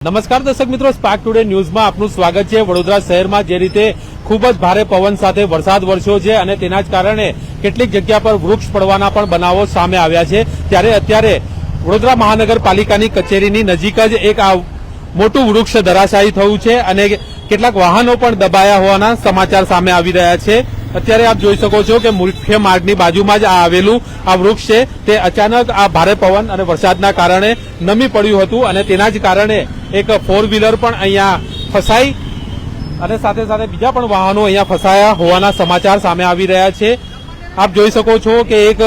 નમસ્કાર દર્શક મિત્રો સ્પાર્ક ટુડે ન્યૂઝમાં આપનું સ્વાગત છે. વડોદરા શહેરમાં જે રીતે ખૂબ જ ભારે પવન સાથે વરસાદ વરસ્યો છે અને તેના જ કારણે કેટલીક જગ્યા પર વૃક્ષ પડવાના પણ બનાવો સામે આવ્યા છે. ત્યારે અત્યારે વડોદરા મહાનગરપાલિકાની કચેરીની નજીક જ એક આ મોટું વૃક્ષ ધરાશાયી થયું છે અને કેટલાક વાહનો પણ દબાયા હોવાના સમાચાર સામે આવી રહ્યા છે. અત્યારે આપ જોઈ શકો છો કે મુખ્ય માર્ગની બાજુમાં જ આ આવેલું આ વૃક્ષ છે. તે અચાનક આ ભારે પવન અને વરસાદના કારણે નમી પડ્યું હતું અને તેના જ કારણે એક ફોર વ્હીલર પણ અહીંયા ફસાઈ અને સાથે સાથે બીજા પણ વાહનો અહીંયા ફસાયા હોવાના સમાચાર સામે આવી રહ્યા છે. આપ જોઈ શકો છો કે એક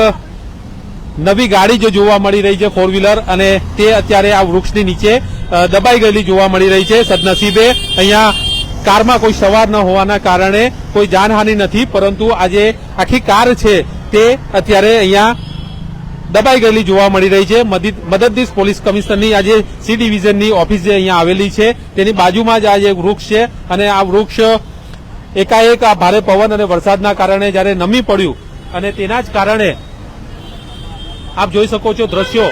નવી ગાડી જે જોવા મળી રહી છે ફોર વ્હીલર અને તે અત્યારે આ વૃક્ષની નીચે દબાઈ ગયેલી જોવા મળી રહી છે. સદનસીબે અહીંયા કારમાં કોઈ સવાર ન હોવાના કારણે કોઈ જાનહાનિ નથી, પરંતુ આજે આખી કાર છે તે અત્યારે અહીંયા દબાઈ ગયેલી જોવા મળી રહી છે. મદદ- મદદનીશ પોલીસ કમિશનરની આજે સી ડિવિઝનની ઓફિસ જે અહીંયા આવેલી છે. તેની બાજુમાં જ આજે વૃક્ષ છે અને આ વૃક્ષ એકાએક આ ભારે પવન અને વરસાદના કારણે જ્યારે નમી પડ્યું અને તેના જ કારણે આપ જોઈ શકો છો દ્રશ્યો.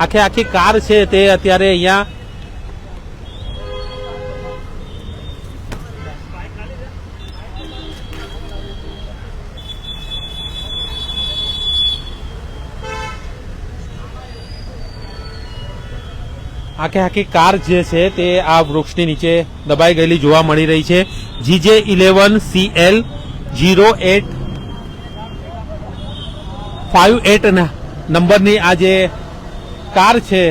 આખે આખી કાર છે તે અત્યારે અહીંયા આખે આખી કાર જે છે તે આ વૃક્ષની નીચે દબાઈ ગયેલી જોવા મળી રહી છે. GJ eleven CL zero eight five eight નંબરની આ જે કાર છે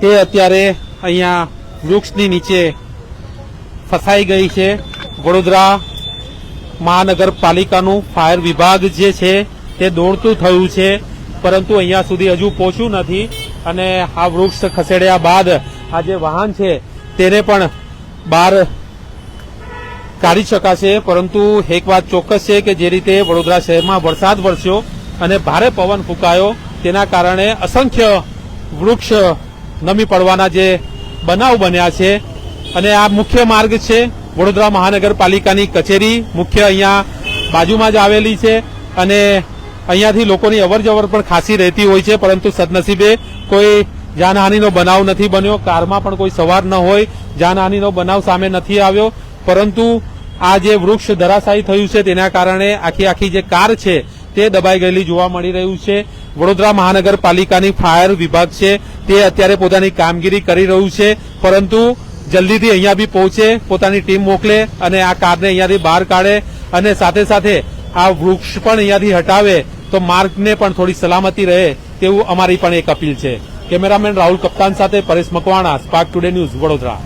તે અત્યારે અહીંયા વૃક્ષની નીચે ફસાઈ ગઈ છે. વડોદરા મહાનગરપાલિકાનું ફાયર વિભાગ જે છે તે દોડતું થયું છે, પરંતુ અહીંયા સુધી હજુ પહોંચ્યું નથી. અને આ વૃક્ષ ખસેડ્યા બાદ આ જે વાહન છે, તેને પણ બહાર કાઢી શકાશે. પરંતુ એક વાત ચોક્કસ છે કે જે રીતે વડોદરા શહેરમાં વરસાદ વરસ્યો અને ભારે પવન ફૂંકાયો, તેના કારણે અસંખ્ય વૃક્ષ નમી પડવાના જે બનાવ બન્યા છે. અને આ મુખ્ય માર્ગ છે, વડોદરા મહાનગરપાલિકાની કચેરી. મુખ્ય અહીંયા બાજુમાં જ આવેલી છે અને અહીંયાથી લોકોની અવરજવર પણ ખાસી રહેતી હોય છે, પરંતુ સદનસીબે કોઈ જાનહાનિનો બનાવ નથી બન્યો. કારમાં પણ કોઈ સવાર ન હોય, જાનહાનિનો બનાવ સામે નથી આવ્યો. પરંતુ આ જે વૃક્ષ ધરાશાયી થયું છે, તેના કારણે આખી આખી જે કાર છે, તે દબાઈ ગયેલી જોવા મળી રહ્યું છે. વડોદરા મહાનગરપાલિકાની ફાયર વિભાગ છે, તે અત્યારે પોતાની કામગીરી કરી રહ્યું છે, પરંતુ જલ્દીથી અહીંયા બી પહોંચે, પોતાની ટીમ મોકલે અને આ કારને અહીંયાથી બહાર કાઢે અને સાથે સાથે આ વૃક્ષ પણ અહીંયાથી હટાવે તો માર્ગને પણ થોડી સલામતી રહે તેવું અમારી પણ એક અપીલ છે. કેમેરામેન રાહુલ કપ્તાન સાથે Paresh Makwana Spark Today News Vadodara.